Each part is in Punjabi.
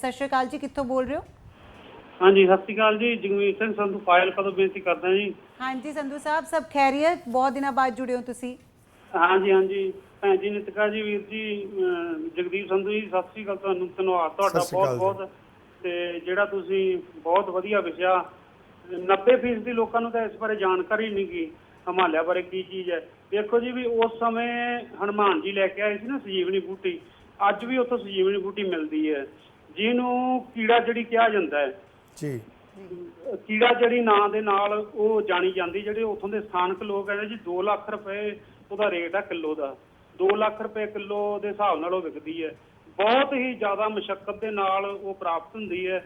ਸਤਿ ਸ਼੍ਰੀ ਅਕਾਲ ਜੀ ਕਿੱਥੋਂ ਬੋਲ ਰਹੇ ਹੋ? ਹਾਂਜੀ ਸਤਿ ਸ਼੍ਰੀ ਅਕਾਲ ਜੀ। ਜਗਮੀਤ ਸਿੰਘ ਸੰਧੂ ਫਾਇਲ ਕਦੋਂ ਬੇਨਤੀ ਕਰਦਾ ਜੀ? ਹਾਂਜੀ ਸੰਧੂ ਸਾਹਿਬ ਸਭ ਖੈਰੀਅਤ ਬਹੁਤ ਦਿਨਾਂ ਬਾਅਦ ਜੁੜੇ ਹੋ ਤੁਸੀਂ। ਹਾਂਜੀ ਹਾਂਜੀ। ਭੈਣ ਜੀ ਨਿਤਕਾ ਜੀ ਵੀਰ ਜੀ ਜਗਦੀਪ ਸੰਧੂ ਜੀ ਸਤਿ ਸ਼੍ਰੀ ਅਕਾਲ ਤੁਹਾਨੂੰ। ਧੰਨਵਾਦ ਤੁਹਾਡਾ ਸਤਿ ਸ਼੍ਰੀ ਬਹੁਤ ਅਕਾਲ ਬਹੁਤ ਤੇ ਜਿਹੜਾ ਤੁਸੀਂ ਬਹੁਤ ਵਧੀਆ ਵਿਸ਼ਾ 90% ਦੀ ਲੋਕਾਂ ਨੂੰ ਤਾਂ ਇਸ ਬਾਰੇ ਜਾਣਕਾਰੀ ਨਹੀਂ ਗੀ ਹਿਮਾਲਿਆ ਬਾਰੇ ਕੀ ਚੀਜ਼ ਹੈ। ਦੇਖੋ ਜੀ ਵੀ ਉਸ ਸਮੇਂ ਹਨੂਮਾਨ ਜੀ ਲੈ ਕੇ ਆਏ ਸੀ ਨਾ ਸੰਜੀਵਨੀ ਬੂਟੀ। ਅੱਜ ਵੀ ਉੱਥੋਂ ਸੰਜੀਵਨੀ ਬੂਟੀ ਮਿਲਦੀ ਹੈ। ਜਿਹਨੂੰ ਕੀੜਾ ਜਿਹੜੀ ਕਿਹਾ ਜਾਂਦਾ ਹੈ। ਜੀ। ਕੀੜਾ ਜਿਹੜੀ ਨਾਂ ਦੇ ਨਾਲ ਉਹ ਜਾਣੀ ਜਾਂਦੀ ਜਿਹੜੇ ਉੱਥੋਂ ਦੇ ਸਥਾਨਕ ਲੋਕ ਕਹਿੰਦੇ ਜੀ 2 ਲੱਖ ਰੁਪਏ ਉਹਦਾ ਰੇਟ ਆ ਕਿਲੋ ਦਾ। 2 ਲੱਖ ਰੁਪਏ ਕਿਲੋ ਦੇ ਹਿਸਾਬ ਨਾਲ ਉਹ ਵਿਕਦੀ ਹੈ। ਬਹੁਤ ਹੀ ਜ਼ਿਆਦਾ ਮੁਸ਼ਕਲ ਦੇ ਨਾਲ ਉਹ ਪ੍ਰਾਪਤ ਹੁੰਦੀ ਹੈ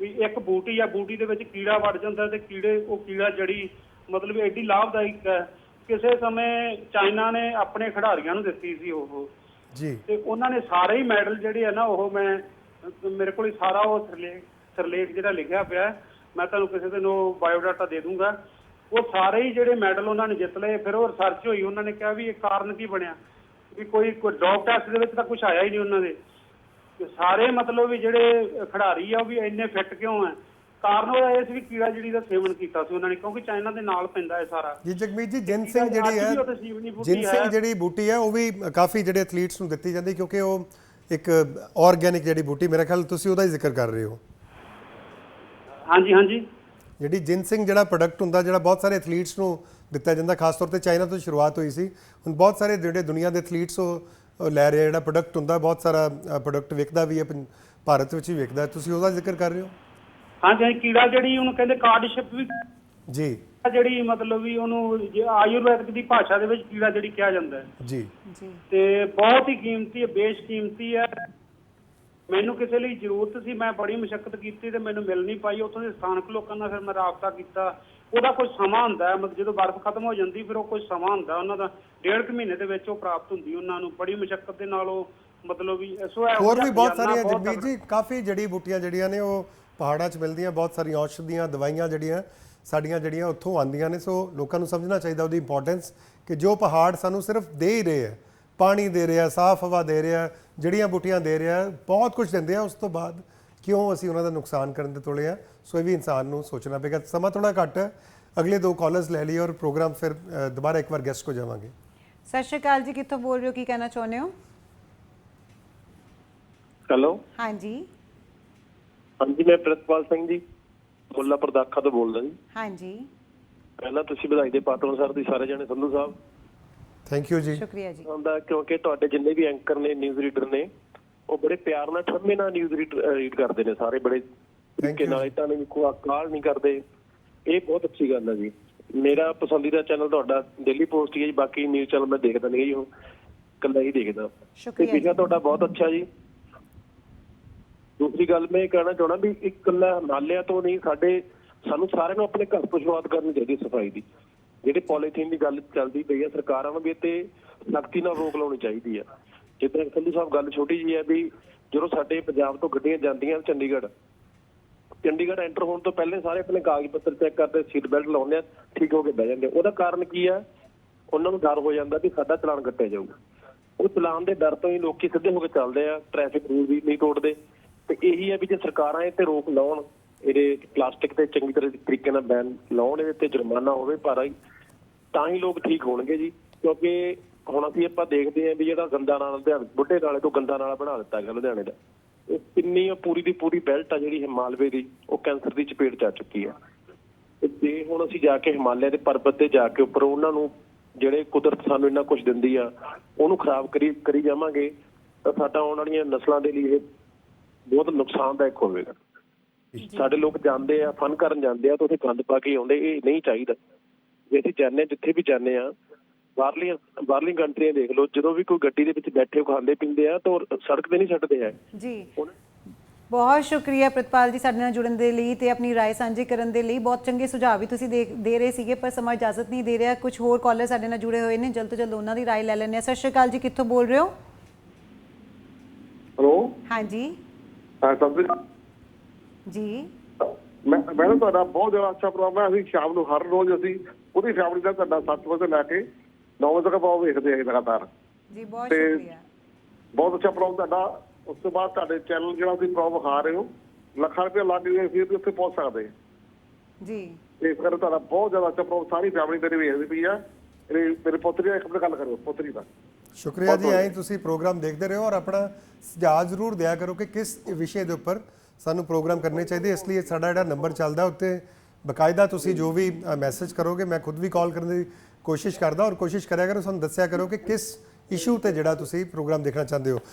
ਵੀ ਇੱਕ ਬੂਟੀ ਆ ਬੂਟੀ ਦੇ ਵਿੱਚ ਕੀੜਾ ਵੜ ਜਾਂਦਾ ਤੇ ਕੀੜੇ ਉਹ ਕੀੜਾ ਜੜੀ ਮਤਲਬ ਐਡੀ ਲਾਭਦਾਇਕ ਹੈ। ਕਿਸੇ ਸਮੇਂ ਚਾਈਨਾ ਨੇ ਆਪਣੇ ਖਿਡਾਰੀਆਂ ਨੂੰ ਦਿੱਤੀ ਸੀ ਉਹ। ਜੀ। ਤੇ ਉਹਨਾਂ ਨੇ ਸਾਰੇ ਹੀ ਮੈਡਲ ਜਿਹੜੇ ਆ ਨਾ ਉਹ ਮੈਂ ਮੇਰੇ ਕੋਲ ਸਾਰਾ ਉਹ ਸਿਰਲੇਖ ਸਿਰਲੇਖ ਜਿਹੜਾ ਲਿਖਿਆ ਪਿਆ ਮੈਂ ਤੁਹਾਨੂੰ ਕਿਸੇ ਦਿਨ ਉਹ ਬਾਇਓਡਾਟਾ ਦੇ ਦੂੰਗਾ। ਉਹ ਸਾਰੇ ਹੀ ਜਿਹੜੇ ਮੈਡਲ ਉਹਨਾਂ ਨੇ ਜਿੱਤ ਲਏ ਫਿਰ ਉਹ ਰਿਸਰਚ ਹੋਈ ਉਹਨਾਂ ਨੇ ਕਿਹਾ ਵੀ ਇਹ ਕਾਰਨ ਕੀ ਬਣਿਆ? ਵੀ ਕੋਈ ਕੋਈ ਡੌਗ ਟੈਸਟ ਦੇ ਵਿੱਚ ਤਾਂ ਕੁਝ ਆਇਆ ਹੀ ਨਹੀਂ ਉਹਨਾਂ ਦੇ। ਤੇ ਸਾਰੇ ਮਤਲਬ ਵੀ ਜਿਹੜੇ ਖਿਡਾਰੀ ਆ ਉਹ ਵੀ ਇੰਨੇ ਫਿੱਟ ਕਿਉਂ ਹੈ ਕਾਰਨ ਉਹ ਇਹ ਸੀ ਵੀ ਕੀੜਾ ਜਿਹੜੀ ਦਾ ਸੇਵਨ ਕੀਤਾ ਸੀ ਉਹਨਾਂ ਨੇ ਕਿਉਂਕਿ ਚਾਈਨਾ ਦੇ ਨਾਲ ਪੈਂਦਾ ਹੈ ਸਾਰਾ। ਜੀ ਜਗਮੀਤ ਜੀ ਜਿੰਸਿੰਗ ਜਿਹੜੀ ਹੈ ਜਿੰਸਿੰਗ। ਜਿਹੜੀ ਬੂਟੀ ਹੈ ਉਹ ਵੀ ਕਾਫੀ ਜਿਹੜੇ ਐਥਲੀਟਸ ਨੂੰ ਦਿੱਤੀ ਜਾਂਦੀ ਕਿਉਂਕਿ ਉਹ ਇੱਕ ਆਰਗੇਨਿਕ ਜਿਹੜੀ ਬੂਟੀ ਮੇਰੇ ਖਿਆਲ ਤੁਸੀਂ ਉਹਦਾ ਹੀ ਜ਼ਿਕਰ ਕਰ ਰਹੇ ਹੋ। ਹਾਂਜੀ ਹਾਂਜੀ। ਜਿਹੜੀ ਜਿੰਸਿੰਗ ਜਿਹੜਾ ਪ੍ਰੋਡਕਟ ਹੁੰਦਾ ਜਿਹੜਾ ਬਹੁਤ ਸਾਰੇ ਐਥਲੀਟਸ ਨੂੰ ਦਿੱਤਾ ਜਾਂਦਾ ਖਾਸ ਤੌਰ ਤੇ ਚਾਈਨਾ ਤੋਂ ਸ਼ੁਰੂਆਤ ਹੋਈ ਸੀ। ਹੁਣ ਬਹੁਤ ਸਾਰੇ ਜਿਹੜੇ ਦੁਨੀਆ ਦੇ ਐਥਲੀਟਸ ਉਹ ਲੈ ਰਹੇ ਜਿਹੜਾ ਪ੍ਰੋਡਕਟ ਹੁੰਦਾ ਬਹੁਤ ਸਾਰਾ ਪ੍ਰੋਡਕਟ ਵਿਕਦਾ ਵੀ ਹੈ ਭਾਰਤ ਵਿੱਚ ਵੀ ਵਿਕਦਾ। ਹੈ। ਤੁਸੀਂ ਉਹਦਾ ਜ਼ਿਕਰ ਕਰ ਰਹੇ ਹੋ? ਹਾਂਜੀ ਹਾਂਜੀ ਕੀੜਾ ਜਿਹੜੀ ਉਹਨੂੰ ਕਹਿੰਦੇ ਕਾਰਡਸ਼ਿਪ ਵੀ ਜੀ। ਜਿਹੜੀ ਮਤਲਬ ਵੀ ਉਹਨੂੰ ਜੇ ਆਯੁਰਵੈਦਿਕ ਦੀ ਭਾਸ਼ਾ ਦੇ ਵਿੱਚ ਕੀੜਾ ਜਿਹੜੀ ਕਿਹਾ ਜਾਂਦਾ ਹੈ। ਜੀ। ਜੀ ਤੇ ਬਹੁਤ ਹੀ ਕੀਮਤੀ ਹੈ ਬੇਸ਼ਕੀਮਤੀ ਹੈ। ਮੈਨੂੰ ਕਿਸੇ ਲਈ ਜ਼ਰੂਰਤ ਸੀ ਮੈਂ ਬੜੀ ਮੁਸ਼ਕਲ ਕੀਤੀ ਤੇ ਮੈਨੂੰ ਮਿਲ ਨਹੀਂ ਪਾਈ। ਉੱਥੋਂ ਦੇ ਸਥਾਨਕ ਲੋਕਾਂ ਨਾਲ ਫਿਰ ਮੈਂ ਰਾਬਤਾ ਕੀਤਾ। ਉਹਦਾ ਕੋਈ ਸਮਾਂ ਹੁੰਦਾ ਹੈ ਮਤਲਬ ਜਦੋਂ ਬਰਫ਼ ਖਤਮ ਹੋ ਜਾਂਦੀ ਫਿਰ ਉਹ ਕੋਈ ਸਮਾਂ ਹੁੰਦਾ। ਉਹਨਾਂ ਦਾ ਡੇਢ ਕੁ ਮਹੀਨੇ ਦੇ ਵਿੱਚ ਉਹ ਪ੍ਰਾਪਤ ਹੁੰਦੀ ਉਹਨਾਂ ਨੂੰ। ਬੜੀ ਮੁਸ਼ਕਲ ਦੇ ਨਾਲ ਉਹ ਮਤਲਬ ਵੀ ਸੋ ਹੋਰ ਵੀ ਬਹੁਤ ਸਾਰੀਆਂ ਜਗਬੀਰ ਜੀ ਕਾਫੀ ਜੜੀ ਬੂਟੀਆਂ ਜਿਹੜੀਆਂ ਨੇ ਉਹ ਪਹਾੜਾਂ 'ਚ ਮਿਲਦੀਆਂ ਬਹੁਤ ਸਾਰੀਆਂ ਔਸ਼ਧੀਆਂ ਦਵਾਈਆਂ ਜਿਹੜੀਆਂ ਸਾਡੀਆਂ ਜਿਹੜੀਆਂ ਉੱਥੋਂ ਆਉਂਦੀਆਂ ਨੇ ਸੋ ਲੋਕਾਂ ਨੂੰ ਸਮਝਣਾ ਚਾਹੀਦਾ ਉਹਦੀ ਇੰਪੋਰਟੈਂਸ ਕਿ ਜੋ ਪਹਾੜ ਸਾਨੂੰ ਸਿਰਫ ਦੇ ਹੀ ਰਹੇ ਆ ਪਾਣੀ ਦੇ ਰਿਹਾ ਸਾਫ਼ ਹਵਾ ਦੇ ਰਿਹਾ ਜਿਹੜੀਆਂ ਬੂਟੀਆਂ ਦੇ ਰਿਹਾ ਬਹੁਤ ਕੁਝ ਦਿੰਦੇ ਆ ਉਸ ਤੋਂ ਬਾਅਦ ਕਿਉਂ ਅਸੀਂ ਉਹਨਾਂ ਦਾ ਨੁਕਸਾਨ ਕਰਨ ਦੇ ਤੋਲੇ ਆ? ਸੋ ਇਹ ਵੀ ਇਨਸਾਨ ਨੂੰ ਸੋਚਣਾ ਪਏਗਾ। ਸਮਾਂ ਥੋੜਾ ਘੱਟ ਹੈ ਅਗਲੇ ਦੋ ਕਾਲਰਸ ਲੈ ਲਈ ਔਰ ਪ੍ਰੋਗਰਾਮ ਫਿਰ ਦੁਬਾਰਾ ਇੱਕ ਵਾਰ ਗੈਸਟ ਕੋ ਜਾਵਾਂਗੇ। ਸਤਿ ਸ਼੍ਰੀ ਅਕਾਲ ਜੀ ਕਿੱਥੋਂ ਬੋਲ ਰਹੇ ਹੋ ਕੀ ਕਹਿਣਾ ਚਾਹੁੰਦੇ ਹੋ? ਹੈਲੋ ਹਾਂਜੀ। ਹਾਂਜੀ ਮੈਂ ਪ੍ਰਿਤਪਾਲ ਸਿੰਘ ਜੀ। ਮੁੱਲਾ ਪ੍ਰਦਾਖਾ ਤੋਂ ਬੋਲਦਾ ਜੀ। ਹਾਂਜੀ। ਪਹਿਲਾਂ ਤੁਸੀਂ ਵਧਾਈ ਦੇ ਪਾਤਰ ਸਰ ਦੀ ਸਾਰੇ ਜਣੇ ਸੰਧੂ ਸਾਹਿਬ। ਥੈਂਕ ਯੂ ਜੀ। ਸ਼ੁਕਰੀਆ ਜੀ। ਹੁੰਦਾ ਕਿਉਂਕਿ ਤੁਹਾਡੇ ਜਿੰਨੇ ਵੀ ਐਂਕਰ ਨੇ ਨਿਊਜ਼ ਰੀਡਰ ਨੇ ਉਹ ਬੜੇ ਪਿਆਰ ਨਾਲ ਠੰਮੇ ਨਾਲ ਨਿਊਜ਼ ਰੀਡ ਕਰਦੇ ਨੇ ਸਾਰੇ ਬੜੇ ਤਰੀਕੇ you ਨਾਲ ਇਦਾਂ ਨਹੀਂ ਕੋਈ ਕਾਲ ਨਹੀਂ ਕਰਦੇ। ਇਹ ਬਹੁਤ ਅੱਛੀ ਗੱਲ ਹੈ ਜੀ। ਮੇਰਾ ਪਸੰਦੀਦਾ ਚੈਨਲ ਤੁਹਾਡਾ ਡੇਲੀ ਪੋਸਟ ਹੀ ਹੈ ਜੀ ਬਾਕੀ ਨਿਊਜ਼ ਚੈਨਲ ਮੈਂ ਦੇਖਦਾ ਨਹੀਂ ਜੀ ਉਹ ਇਕੱਲਾ ਹੀ ਦੇਖਦਾ। ਤੇ ਸ਼ੁਕਰੀਆ ਵਿਸ਼ਾ ਜੀ। ਤੁਹਾਡਾ ਬਹੁਤ ਅੱਛਾ ਜੀ। ਦੂਸਰੀ ਗੱਲ ਮੈਂ ਇਹ ਕਹਿਣਾ ਚਾਹਣਾ ਵੀ ਇਕੱਲਾ ਹਿਮਾਲਿਆ ਤੋਂ ਨਹੀਂ, ਸਾਡੇ, ਸਾਨੂੰ ਸਾਰਿਆਂ ਨੂੰ ਆਪਣੇ ਘਰ ਤੋਂ ਸ਼ੁਰੂਆਤ ਕਰਨੀ ਚਾਹੀਦੀ ਸਫ਼ਾਈ ਦੀ। ਜਿਹੜੇ ਪੋਲੀਥੀਨ ਦੀ ਗੱਲ ਚੱਲਦੀ ਪਈ ਹੈ, ਸਰਕਾਰਾਂ ਨੂੰ ਵੀ ਤੇ ਸਖਤੀ ਨਾਲ ਰੋਕ ਲਾਉਣੀ ਚਾਹੀਦੀ ਹੈ। ਜਿੱਦਾਂ ਸੰਧੂ ਸਾਹਿਬ ਗੱਲ ਛੋਟੀ ਜੀ ਹੈ ਵੀ ਜਦੋਂ ਸਾਡੇ ਪੰਜਾਬ ਤੋਂ ਗੱਡੀਆਂ ਜਾਂਦੀਆਂ ਚੰਡੀਗੜ੍ਹ ਚੰਡੀਗੜ੍ਹ ਐਂਟਰ ਹੋਣ ਤੋਂ ਪਹਿਲੇ ਸਾਰੇ ਆਪਣੇ ਕਾਗਜ਼ ਪੱਤਰ ਚੈੱਕ ਕਰਦੇ ਸੀਟ ਬੈਲਟ ਲਾਉਂਦੇ ਆ, ਠੀਕ ਹੋ ਕੇ ਬਹਿ ਜਾਂਦੇ ਉਹਦਾ ਕਾਰਨ ਕੀ ਹੈ? ਉਹਨਾਂ ਨੂੰ ਡਰ ਹੋ ਜਾਂਦਾ ਕਿ ਸਾਡਾ ਚਲਾਨ ਕੱਟਿਆ ਜਾਊਗਾ। ਉਹ ਚਲਾਨ ਦੇ ਡਰ ਤੋਂ ਹੀ ਲੋਕੀ ਸਿੱਧੇ ਹੋ ਕੇ ਚੱਲਦੇ ਆ ਟ੍ਰੈਫਿਕ ਰੂਲ ਵੀ ਨਹੀਂ ਤੋੜਦੇ। ਤੇ ਇਹੀ ਹੈ ਵੀ ਜੇ ਸਰਕਾਰਾਂ ਇਹ ਤੇ ਰੋਕ ਲਾਉਣ, ਇਹਦੇ ਪਲਾਸਟਿਕ ਤੇ ਚੰਗੀ ਤਰ੍ਹਾਂ ਤਰੀਕੇ ਨਾਲ ਬੈਨ ਲਾਉਣ, ਇਹਦੇ ਤੇ ਜੁਰਮਾਨਾ ਹੋਵੇ ਪਰ ਤਾਂ ਹੀ ਲੋਕ ਠੀਕ ਹੋਣਗੇ ਜੀ। ਕਿਉਂਕਿ ਹੁਣ ਅਸੀਂ ਆਪਾਂ ਦੇਖਦੇ ਆਂ ਵੀ ਜਿਹੜਾ ਗੰਦਾ ਨਾਲਾ ਲੁਧਿਆਣੇ, ਬੁੱਢੇ ਨਾਲੇ ਤੋਂ ਗੰਦਾ ਨਾਲਾ ਬਣਾ ਦਿੱਤਾ ਗਿਆ ਲੁਧਿਆਣੇ ਦਾ। ਉਹ ਕਿੰਨੀ ਪੂਰੀ ਦੀ ਪੂਰੀ ਬੈਲਟ ਆ ਜਿਹੜੀ ਹਿਮਾਲਵੇ ਦੀ, ਉਹ ਕੈਂਸਰ ਦੀ ਚਪੇਟ 'ਚ ਆ ਚੁੱਕੀ ਆ। ਤੇ ਜੇ ਹੁਣ ਅਸੀਂ ਜਾ ਕੇ ਹਿਮਾਲਿਆ ਦੇ ਪਰਬਤ ਤੇ ਜਾ ਕੇ ਉੱਪਰ ਉਹਨਾਂ ਨੂੰ ਜਿਹੜੇ ਕੁਦਰਤ ਸਾਨੂੰ ਇੰਨਾ ਕੁਝ ਦਿੰਦੀ ਆ, ਉਹਨੂੰ ਖਰਾਬ ਕਰੀ ਕਰੀ ਜਾਵਾਂਗੇ, ਤਾਂ ਸਾਡਾ ਆਉਣ ਵਾਲੀਆਂ ਨਸਲਾਂ ਦੇ ਲਈ ਇਹ ਬਹੁਤ ਨੁਕਸਾਨਦਾਇਕ ਹੋਵੇਗਾ ਸਾਡੇ ਲੋਕ ਜਾਂਦੇ ਆ ਫਨ ਕਰਨ ਜਾਂਦੇ ਆ ਤਾਂ ਉੱਥੇ ਗੰਦ ਪਾ ਕੇ ਆਉਂਦੇ ਇਹ ਨਹੀਂ ਚਾਹੀਦਾ ਜੇ ਅਸੀਂ ਜਾਂਦੇ ਹਾਂ, ਜਿੱਥੇ ਵੀ ਜਾਂਦੇ ਆ ਬਾਹਰਲੀਆਂ ਬਾਹਰਲੀਆਂ ਕੰਟਰੀਆਂ ਦੇਖ ਲਓ ਜਦੋਂ ਵੀ ਕੋਈ ਗੱਡੀ ਦੇ ਵਿੱਚ ਬੈਠੇ ਹੋ ਖਾਂਦੇ ਪੀਂਦੇ ਆ ਤਾਂ ਉਹ ਸੜਕ ਤੇ ਨਹੀਂ ਛੱਡਦੇ ਆ ਜੀ ਹੁਣ ਬਹੁਤ ਸ਼ੁਕਰੀਆ ਪ੍ਰਿਤਪਾਲ ਜੀ ਸਾਡੇ ਨਾਲ ਜੁੜਨ ਦੇ ਲਈ ਤੇ ਆਪਣੀ رائے ਸਾਂਝੀ ਕਰਨ ਦੇ ਲਈ ਬਹੁਤ ਚੰਗੇ ਸੁਝਾਅ ਵੀ ਤੁਸੀਂ ਦੇ ਦੇ ਰਹੇ ਸੀਗੇ ਪਰ ਸਮਾਂ ਇਜਾਜ਼ਤ ਨਹੀਂ ਦੇ ਰਿਹਾ ਕੁਝ ਹੋਰ ਕਾਲਰ ਸਾਡੇ ਨਾਲ ਜੁੜੇ ਹੋਏ ਨੇ ਜਲਦ ਤੋਂ ਜਲਦ ਉਹਨਾਂ ਦੀ رائے ਲੈ ਲੈਂਦੇ ਹਾਂ ਸਤਿ ਸ਼੍ਰੀ ਅਕਾਲ ਜੀ ਕਿੱਥੋਂ ਬੋਲ ਰਹੇ ਹੋ ਹੈਲੋ ਹਾਂਜੀ ਹਾਂ ਸਤਿ ਜੀ। ਮੈਂ ਮੈਡਮ ਤੁਹਾਡਾ ਬਹੁਤ ਜ਼ਿਆਦਾ ਅੱਛਾ ਪ੍ਰੋਗਰਾਮ ਹੈ। ਅਸੀਂ ਸ਼ਾਮ ਨੂੰ ਹਰ ਰੋਜ਼ ਅਸੀਂ ਪੂਰੀ ਫੈਮਿਲੀ ਦਾ ਤੁਹਾਡਾ 7 ਵਜੇ ਲੈ ਕੇ 9 ਵਜੇ ਤੱਕ ਉਹ ਵੇਖਦੇ ਹਾਂ ਲਗਾਤਾਰ। ਜੀ ਬਹੁਤ ਸ਼ੁਕਰੀਆ। ਬਹੁਤ ਅੱਛਾ ਪ੍ਰੋਗਰਾਮ ਤੁਹਾਡਾ। ਉਸ ਤੋਂ ਬਾਅਦ ਤੁਹਾਡੇ ਚੈਨਲ ਜਿਹੜਾ ਤੁਸੀਂ ਪ੍ਰੋਬ ਵਿਖਾ ਰਹੇ ਹੋ ਲੱਖਾਂ ਰੁਪਏ ਲੱਗ ਗਏ ਫਿਰ ਵੀ ਉੱਥੇ ਪਹੁੰਚ ਸਕਦੇ ਜੀ। ਇਸ ਕਰਕੇ ਤੁਹਾਡਾ ਬਹੁਤ ਜ਼ਿਆਦਾ ਅੱਛਾ ਪ੍ਰੋਬ ਸਾਰੀ ਫੈਮਿਲੀ ਤੇਰੀ ਵੇਖਦੀ ਪਈ ਆ। ਮੇਰੇ ਮੇਰੇ ਪੁੱਤਰੀ ਦਾ ਇੱਕ ਗੱਲ ਕਰੋ ਪੁੱਤਰੀ ਦਾ। ਸ਼ੁਕਰੀਆ ਜੀ ਐਂ ਤੁਸੀਂ ਪ੍ਰੋਗਰਾਮ ਦੇਖਦੇ ਰਹੋ ਔਰ ਆਪਣਾ ਸੁਝਾਅ ਜ਼ਰੂਰ ਦਿਆ ਕਰੋ ਕਿ ਕਿਸ ਵਿਸ਼ੇ ਦੇ ਉੱਪਰ ਸਾਨੂੰ ਪ੍ਰੋਗਰਾਮ ਕਰਨੇ ਚਾਹੀਦੇ। ਇਸ ਲਈ ਸਾਡਾ ਜਿਹੜਾ ਨੰਬਰ ਚੱਲਦਾ ਉੱਤੇ ਬਕਾਇਦਾ ਤੁਸੀਂ ਜੋ ਵੀ ਮੈਸੇਜ ਕਰੋਗੇ ਮੈਂ ਖੁਦ ਵੀ ਕਾਲ ਕਰਨ ਦੀ ਕੋਸ਼ਿਸ਼ ਕਰਦਾ ਔਰ ਕੋਸ਼ਿਸ਼ ਕਰਿਆ ਕਰੋ ਸਾਨੂੰ ਦੱਸਿਆ ਕਰੋ ਕਿ ਕਿਸ ਇਸ਼ੂ ਤੇ ਜਿਹੜਾ ਤੁਸੀਂ ਪ੍ਰੋਗਰਾਮ ਦੇਖਣਾ ਚਾਹੁੰਦੇ ਹੋ।